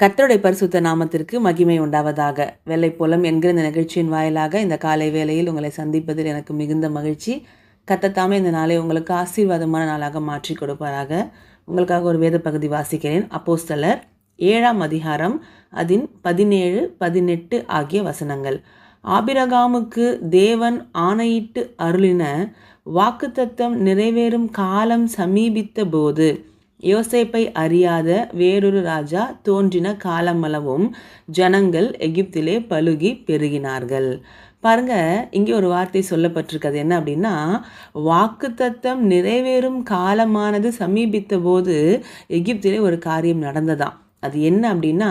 கத்தருடைய பரிசுத்த நாமத்திற்கு மகிமை உண்டாவதாக. வெள்ளை புலம் என்கிற இந்த நிகழ்ச்சியின் வாயிலாக இந்த காலை வேளையில் உங்களை சந்திப்பதில் எனக்கு மிகுந்த மகிழ்ச்சி. கத்தத்தாமே இந்த நாளை உங்களுக்கு ஆசீர்வாதமான நாளாக மாற்றி கொடுப்பாராக. உங்களுக்காக ஒரு வேத பகுதி வாசிக்கிறேன். அப்போஸ்தலர் ஏழாம் அதிகாரம் அதன் பதினேழு பதினெட்டு ஆகிய வசனங்கள். ஆபிரகாமுக்கு தேவன் ஆணையிட்டு அருளின வாக்குத்தத்தம் நிறைவேறும் காலம் சமீபித்த போது யோசேப்பை அறியாத வேறொரு ராஜா தோன்றின காலமளவும் ஜனங்கள் எகிப்திலே பழுகி பெருகினார்கள். பாருங்க இங்கே ஒரு வார்த்தை சொல்லப்பட்டிருக்கிறது. என்ன அப்படின்னா வாக்குத்தத்தம் நிறைவேறும் காலமானது சமீபித்த போது எகிப்திலே ஒரு காரியம் நடந்ததாம். அது என்ன அப்படின்னா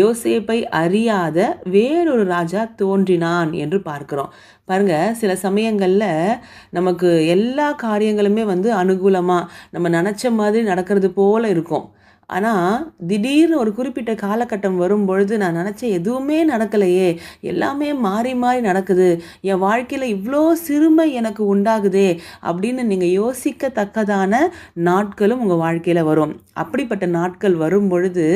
யோசேப்பை அறியாத வேறொரு ராஜா தோன்றினான் என்று பார்க்கிறோம். பாருங்க சில சமயங்களில் நமக்கு எல்லா காரியங்களுமே வந்து அனுகூலமாக நம்ம நினச்ச மாதிரி நடக்கிறது போல இருக்கும். ஆனால் திடீர்னு ஒரு குறிப்பிட்ட காலகட்டம் வரும்பொழுது நான் நினச்சேன் எதுவுமே நடக்கலையே. எல்லாமே மாறி மாறி நடக்குது. என் வாழ்க்கையில் இவ்வளோ சிறுமை எனக்கு உண்டாகுதே அப்படின்னு நீங்கள் யோசிக்கத்தக்கதான நாட்களும் உங்கள் வாழ்க்கையில் வரும். அப்படிப்பட்ட நாட்கள் வரும் பொழுது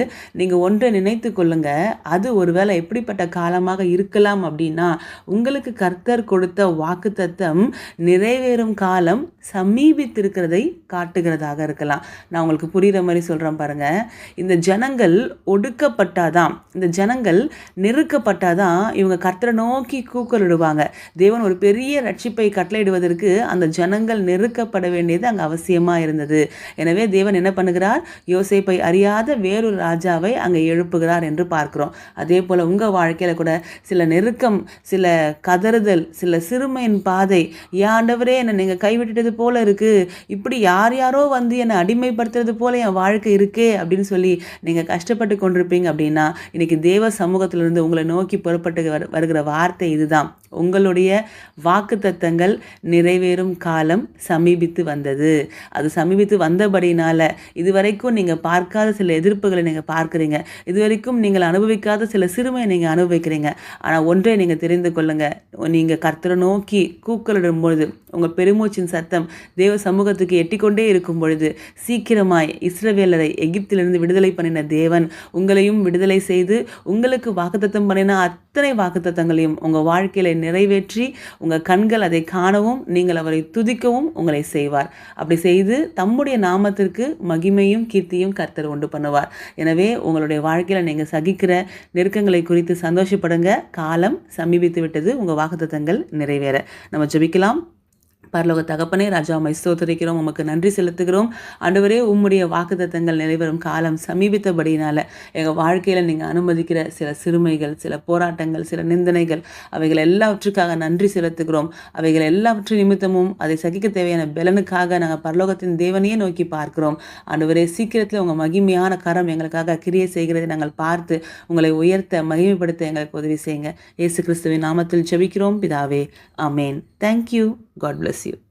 நீங்கள் ஒன்றை நினைத்து கொள்ளுங்க. அது ஒருவேளை எப்படிப்பட்ட காலமாக இருக்கலாம் அப்படின்னா உங்களுக்கு கர்த்தர் கொடுத்த வாக்குத்தத்தம் நிறைவேறும் காலம் சமீபித்திருக்கிறதை காட்டுகிறதாக இருக்கலாம். நான் உங்களுக்கு புரிகிற மாதிரி சொல்கிறேன் பாருங்கள் இந்த ஜனங்கள் ஒடுக்கப்பட்டாதான் இந்த ஜனங்கள் நெருக்கப்பட்டாதான் இவங்க கர்த்தரை நோக்கி கூக்கலிடுவாங்க. தேவன் ஒரு பெரிய ரட்சிப்பை கட்டளையிடுவதற்கு அந்த ஜனங்கள் நெருக்கப்பட வேண்டியது அங்கே அவசியமாக இருந்தது. எனவே தேவன் என்ன பண்ணுகிறார்? யோசிப்பை அறியாத வேறொரு ராஜாவை அங்கே எழுப்புகிறார் என்று பார்க்கிறோம். அதே போல் உங்கள் வாழ்க்கையில் கூட சில நெருக்கம் சில கதறுதல் சில சிறுமையின் பாதை ஆண்டவரே என்னை நீங்கள் கைவிட்டுட்டது போல இருக்குது இப்படி யார் யாரோ வந்து என்னை அடிமைப்படுத்துறது போல என் வாழ்க்கை இருக்கே அப்படின்னு சொல்லி நீங்கள் கஷ்டப்பட்டு கொண்டிருப்பீங்க அப்படின்னா இன்னைக்கு தேவ சமூகத்திலிருந்து உங்களை நோக்கி புறப்பட்டு வருகிற வார்த்தை இதுதான். உங்களுடைய வாக்குத்தத்தங்கள் நிறைவேறும் காலம் சமீபித்து வந்தது. அது சமீபித்து வந்தபடினால இதுவரைக்கும் நீங்கள் பார்க்காத சில எதிர்ப்புகளை நீங்கள் பார்க்குறீங்க. இதுவரைக்கும் நீங்கள் அனுபவிக்காத சில சிறுமையை நீங்கள் அனுபவிக்கிறீங்க. ஆனால் ஒன்றை நீங்கள் தெரிந்து கொள்ளுங்கள் நீங்கள் கர்த்தரை நோக்கி கூக்கலிடும் பொழுது உங்கள் பெருமூச்சின் சத்தம் தேவ சமூகத்துக்கு எட்டிக்கொண்டே இருக்கும் பொழுது சீக்கிரமாய் இஸ்ரவேலரை எகிப்திலிருந்து விடுதலை பண்ணின தேவன் உங்களையும் விடுதலை செய்து உங்களுக்கு வாக்குத்தத்தம் பண்ணின அத்தனை வாக்குத்தத்தங்களையும் உங்கள் வாழ்க்கையில நிறைவேற்றி உங்கள் கண்கள் அதை காணவும் நீங்கள் அவரை துதிக்கவும் உங்களை செய்வார். அப்படி செய்து தம்முடைய நாமத்திற்கு மகிமையும் கீர்த்தியும் கர்த்தர் உண்டு பண்ணுவார். எனவே உங்களுடைய வாழ்க்கையில் நீங்கள் சகிக்கிற நெருக்கங்களை குறித்து சந்தோஷப்படுங்க. காலம் சமீபித்து விட்டது உங்கள் வாக்குத்தத்தங்கள் நிறைவேற. நம்ம ஜெபிக்கலாம். பரலோக தகப்பனே ராஜா உம்மை ஸ்தோத்தரிக்கிறோம் உமக்கு நன்றி செலுத்துகிறோம். ஆண்டவரே உம்முடைய வாக்குத்தத்தங்கள் நிறைவரும் காலம் சமீபித்தபடியினால எங்கள் வாழ்க்கையில் நீங்கள் அனுமதிக்கிற சில சிறுமைகள் சில போராட்டங்கள் சில நிந்தனைகள் அவைகள் எல்லாவற்றுக்காக நன்றி செலுத்துகிறோம். அவைகள் எல்லாவற்றை நிமித்தமும் அதை சகிக்க தேவையான பலனுக்காக நாங்கள் பரலோகத்தின் தேவனையே நோக்கி பார்க்கிறோம். ஆண்டவரே சீக்கிரத்தில் உங்கள் மகிமையான கரம் எங்களுக்காக கிரியை செய்கிறதை நாங்கள் பார்த்து உங்களை உயர்த்த மகிமைப்படுத்த எங்களுக்கு உதவி செய்யுங்க. இயேசு கிறிஸ்துவின் நாமத்தில் ஜெபிக்கிறோம். பிதாவே amen thank you God bless you